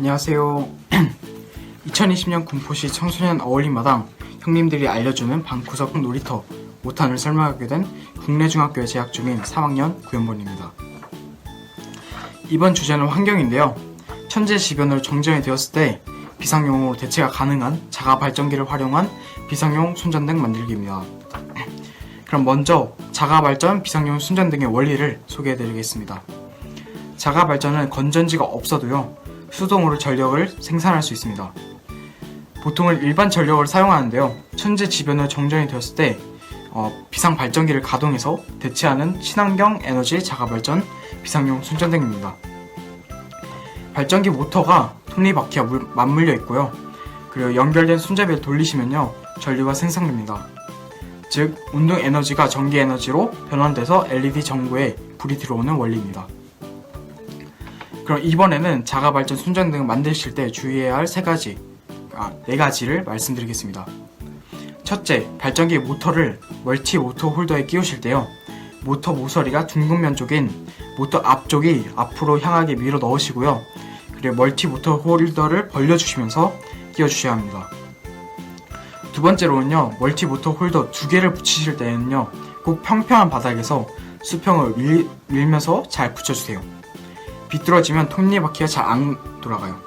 안녕하세요. 2020년 군포시 청소년 어울림마당 형님들이 알려주는 방구석 놀이터 5탄을 설명하게 된 국내 중학교에 재학 중인 3학년 구현본입니다. 이번 주제는 환경인데요. 천재지변으로 정전이 되었을 때 비상용으로 대체가 가능한 자가 발전기를 활용한 비상용 손전등 만들기입니다. 그럼 먼저 자가 발전 비상용 손전등의 원리를 소개해 드리겠습니다. 자가 발전은 건전지가 없어도요 수동으로 전력을 생산할 수 있습니다. 보통은 일반 전력을 사용하는데요 천재 지변으로 정전이 되었을 때 어, 비상 발전기를 가동해서 대체하는 친환경 에너지 자가 발전 비상용 손전등입니다. 발전기 모터가 톱니바퀴와 물- 맞물려 있고요. 그리고 연결된 손잡이를 돌리시면요 전류가 생성됩니다. 즉 운동 에너지가 전기 에너지로 변환돼서 LED 전구에 불이 들어오는 원리입니다. 그럼 이번에는 자가 발전 손전등을 만드실 때 주의해야 할 세 가지, 아, 네 가지를 말씀드리겠습니다. 첫째, 발전기 모터를 멀티 모터 홀더에 끼우실 때요. 모터 모서리가 둥근 면 쪽인 모터 앞쪽이 앞으로 향하게 밀어 넣으시고요. 그리고 멀티 모터 홀더를 벌려주시면서 끼워주셔야 합니다. 두 번째로는요, 멀티 모터 홀더 두 개를 붙이실 때는요, 꼭 평평한 바닥에서 수평을 밀, 밀면서 잘 붙여주세요. 비뚤어지면 톱니바퀴가 잘 안 돌아가요.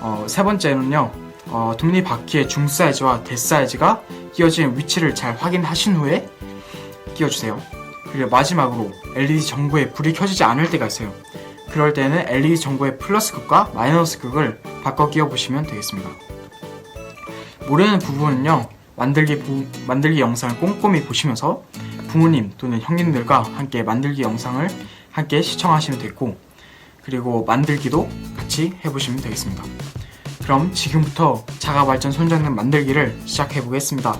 어, 세 번째는요, 어, 톱니바퀴의 중 사이즈와 대 사이즈가 끼워진 위치를 잘 확인하신 후에 끼워주세요. 그리고 마지막으로 LED 전구에 불이 켜지지 않을 때가 있어요. 그럴 때는 LED 전구의 플러스 극과 마이너스 극을 바꿔 끼워 보시면 되겠습니다. 모르는 부분은요, 만들기, 부- 만들기 영상을 꼼꼼히 보시면서 부모님 또는 형님들과 함께 만들기 영상을 함께 시청하시면 되고, 그리고 만들기도 같이 해보시면 되겠습니다. 그럼 지금부터 자가 발전 손전등 만들기를 시작해 보겠습니다.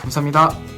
감사합니다.